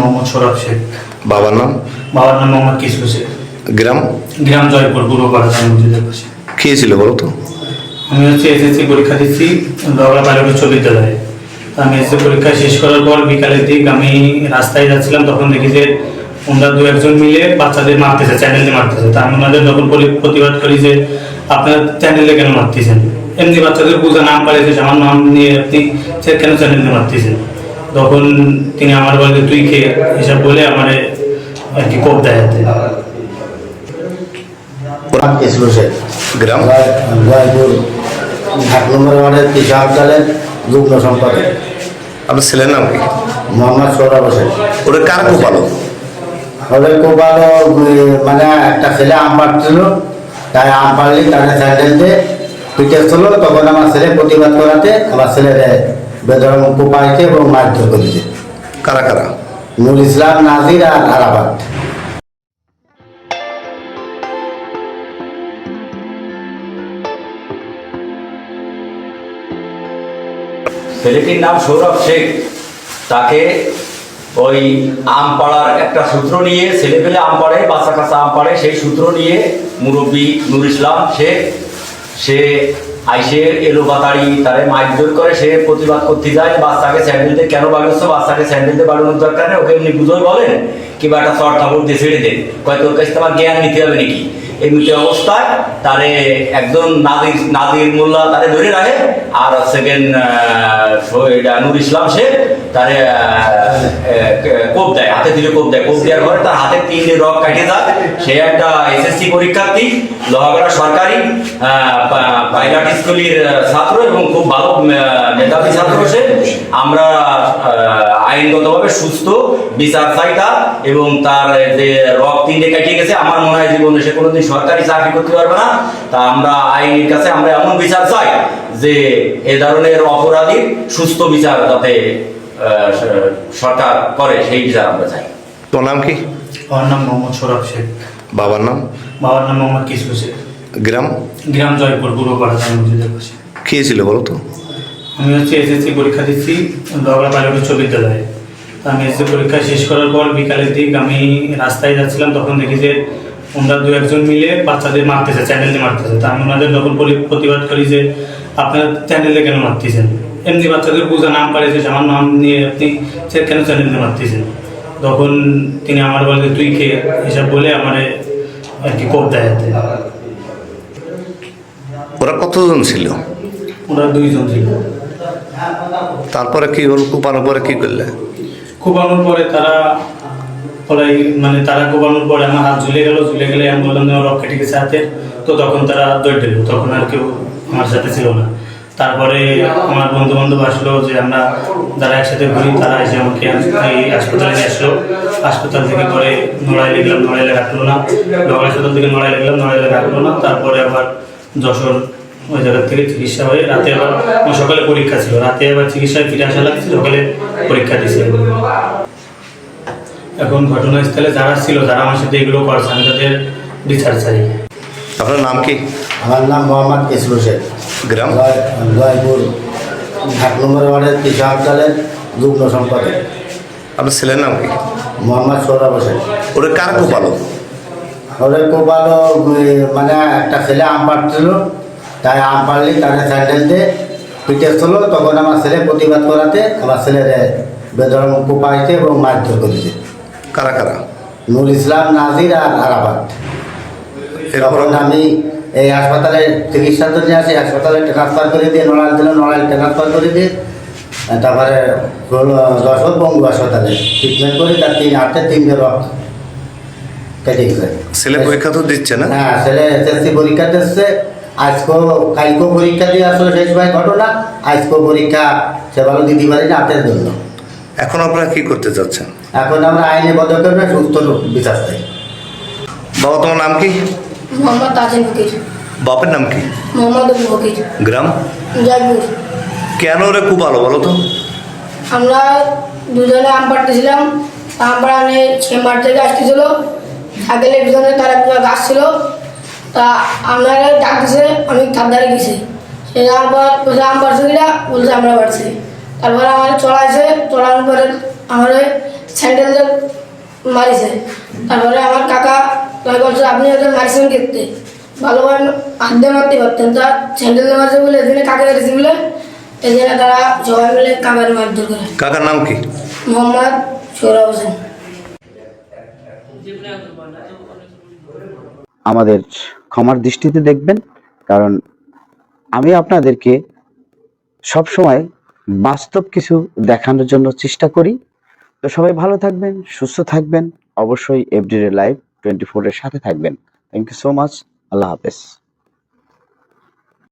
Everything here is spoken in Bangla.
মোহাম্মদ সৌরভ শেখ। বাবার নাম? বাবার নাম মোহাম্মদ কিশোর শেখ। গ্রাম? গ্রাম জয়পুর পূর্বপাড়া মসজিদের পাশে। কে ছিল বলো তো? আমি হচ্ছে এসএসসি পরীক্ষা দিচ্ছি বাংলা বালিকা উচ্চ বিদ্যালয়ে আমি এসএসসি পরীক্ষা শেষ করার পর বিকালের দিক আমি রাস্তায় যাচ্ছিলাম তখন দেখি যে ওনারা দু একজন মিলে বাচ্চাদের মারতেছে চ্যানেলে মারতেছে। তা আমি ওনাদের যখন প্রতিবাদ করি যে আপনার চ্যানেলে কেন মারতেছেন? এমনি বাচ্চাদের পূজা নাম পালিয়েছে আমার নাম নিয়ে আপনি কেন চ্যানেলে মারতেছেন? তখন তিনি আমার বলে তুই খেয়ে এসব বলে আমার আর কি কোপ দেয় গ্রাম। জয়পুর এক নম্বর ওয়ার্ডের কৃষি হাসপাতালের যুগ্ম সম্পাদক। আপনার ছেলের নাম কি? মোহাম্মদ সৌরভ ওটা কার কোপালো ওদের কোপালো মানে একটা ছেলে আম পাড়ছিল। তাই আম পাড়লি তাদের স্যান্ডেল দিয়ে পিঠে ছিল। তখন আমার ছেলে প্রতিবাদ করাতে আমার ছেলের বেদরম কোপাইছে এবং মারধর করেছে। কারা কারা? নুর ইসলাম নাজির আর আরাবাদ ছেলেটির নাম সৌরভ শেখ। তাকে ওই আম পাড়ার একটা সূত্র নিয়ে ছেলে পেলে আম পাড়ে বাচ্চা কাচ্চা আম পাড়ে সেই সূত্র নিয়ে মুরব্বী নুর ইসলাম শেখ সে আইসে এলো বাতাড়ি, তারে মারধর করে, সে প্রতিবাদ করতে যায়, বাচ্চাকে স্যান্ডেল দিয়ে কেন বাড়াচ্ছ বাচ্চাকে স্যান্ডেল দিয়ে বাড়ানোর দরকার নেই, ওকে এমনি বুঝোই বলেন কিংবা একটা শর্ট থাপড় দিয়ে ছেড়ে দেন। কয়, তোর কাছে তোমার জ্ঞান নিতে হবে নাকি? এমনি অবস্থায় তারে একজন নাদির নাদির মোল্লা তারে ধরে রাখে, আর সেকেন্ড নুর ইসলাম সে তারে কোপ দেয়, হাতে দিলে কোপ দেয়। কোপ দেওয়ার পরে তার হাতে রক কাটিয়ে সে একটা এসএসসি পরীক্ষার্থী, লোহাগড়া সরকারি পাইলট স্কুলের ছাত্র এবং খুব ভালো মেধাবী ছাত্র সে। আমরা আইনগতভাবে সুস্থ, বিচার চাই তার এবং তার যে রক তিনটে কাটিয়ে গেছে, আমার মনে হয় জীবনে সে কোনোদিন সরকারি চাকরি করতে পারবে না। তা আমরা আইনের কাছে আমরা এমন বিচার চাই যে এ ধরনের অপরাধীর সুস্থ বিচার যাতে সরকার করে সেই বিচার আমরা চাই। তোর নাম কি? আমার নাম মোহাম্মদ সৌরভ শেখ বাবার নাম? বাবার নাম মোহাম্মদ কিশোর শেখ গ্রাম? গ্রাম জয়পুর পূর্বপাড়া মসজিদের পাশে। কে ছিল বলো তো? আমি হচ্ছে এসএসসি পরীক্ষা দিচ্ছি বাংলা বালিকা উচ্চ বিদ্যালয়ে তো আমি এসএসসি পরীক্ষা শেষ করার পর বিকালের দিক আমি রাস্তায় যাচ্ছিলাম তখন দেখি যে ওনারা দু একজন মিলে বাচ্চাদের মারতেছে চ্যানেলে মারতেছে। তা আমি ওনাদের যখন পরি- প্রতিবাদ করি যে আপনার চ্যানেলে কেন মারতেছেন? এমনি বাচ্চাদের পূজা নাম পালিয়েছে আমার নাম নিয়ে আপনি সে কেন চ্যানেলে মারতেছেন। তখন তিনি আমার বলে তুই কে? এসব বলে আমার আর কি কোপ দেয় ওরা কতজন ছিল? ওরা দুইজন ছিল। তারপরে কি হল? কোপানোর পরে কি করলে? কোপানোর পরে তারা পলাই মানে তারা কোপানোর পরে আমার হাত ঝুলে গেল ঝুলে গেলে আমি বললাম যে আমার রক কেটে গেছে হাতে। তো তখন তারা দৌড় দিল। তখন আর কেউ আমার সাথে ছিল না। তারপরে আমার বন্ধু বান্ধব আসলো যে আমরা যারা একসাথে ঘুরি তারা এসে আমাকে এই হাসপাতালে নিয়ে আসলো। হাসপাতাল থেকে পরে নড়াইলে গেলাম নড়াইলে রাখল না। নড়াই হাসপাতাল থেকে নড়াইলে গেলাম নড়াইলে রাখল না। তারপরে আবার যশোর ওই জায়গা থেকে চিকিৎসা হয়ে রাতে আবার সকালে পরীক্ষা ছিল। রাতে আবার চিকিৎসায় ফিরে আসা লাগছে সকালে পরীক্ষা দিয়েছি এখন ঘটনাস্থলে যারা ছিল যারা আমার সাথে এগুলো করছে আমি তাদের বিচার চাই। আপনার নাম কি? আমার নাম মোহাম্মদ ইসরো শেখ। গ্রাম। জয়- জয়পুর এক নম্বর ওয়ার্ডের কৃষি হাসপাতালের যুগ্ম সম্পাদক। আপনার ছেলের নাম কি? মোহাম্মদ সৌরভ শেখ ওটা কার কোপালো ওদের কোপালো মানে একটা ছেলে আম পাড়ছিল। তাই আম পাড়লি তাদের স্যান্ডেল দিয়ে পিঠে ছিল। তখন আমার ছেলে প্রতিবাদ করাতে আমার ছেলের বেদরম কোপাইছে এবং মারধর করেছে কারা কারা? নুর ইসলাম নাজির আর আরাবাদ তখন আমি এই হাসপাতালে চিকিৎসার জন্য আসি হাসপাতালে ট্রান্সফার করে দিয়ে নড়াইল দিল নড়াইল ট্রান্সফার করে দিয়ে তারপরে যশোর বঙ্গ হাসপাতালে ট্রিটমেন্ট করি তার তিন হাতে তিনটে রক্ত কেটে ছেলে পরীক্ষা তো দিচ্ছে না? হ্যাঁ ছেলে এসএসসি পরীক্ষা দিচ্ছে আজকেও কালকেও পরীক্ষা দিয়ে আসলে শেষ ভাই ঘটনা আজকেও পরীক্ষা সে ভালো দিতে পারি না হাতের জন্য। এখন আপনারা কি করতে চাচ্ছেন? এখন আমরা আইনি পদক্ষেপে সুস্থ বিচার চাই। বাবা তোমার নাম কি? মোহাম্মদ তাজিম ফকির। বাপের নাম কি? মোহাম্মদ আবু ফকির গ্রাম? জয়পুর। কেন রে খুব ভালো বলো তো? আমরা দুজনে আম পাড়তেছিলাম। আম পাড়ানে চেম্বার থেকে আসতেছিল। সাইকেলের পিছনে তারা পুরো গাছ ছিল। তা আমরা ডাক দিছে আমি ধারে গেছি। সে যাওয়ার পর বলছে আম পাড়ছে কিনা? বলছে আমরা পাড়ছি। তারপরে আমার চড়াইছে চড়ানোর পরে আমার স্যান্ডেল মারিছে। তারপরে আমার কাকা তাই বলছে আপনি ওদের মারিছেন কেটে ভালোভাবে হাত দিয়ে মারতে পারতেন তা স্যান্ডেল মারছে বলে এদিনে কাকা গেছে বলে? এদিনে তারা সবাই মিলে কাকার মারধর করে। কাকার নাম কি? মোহাম্মদ সৌরভ হোসেন। আমাদের ক্ষমার দৃষ্টিতে দেখবেন কারণ আমি আপনাদেরকে সবসময় বাস্তব কিছু দেখানোর জন্য চেষ্টা করি। তো সবাই ভালো থাকবেন সুস্থ থাকবেন। অবশ্যই এফডিরে লাইভ টোয়েন্টি ফোরের সাথে থাকবেন। থ্যাংক ইউ সো মাচ আল্লাহ হাফেজ।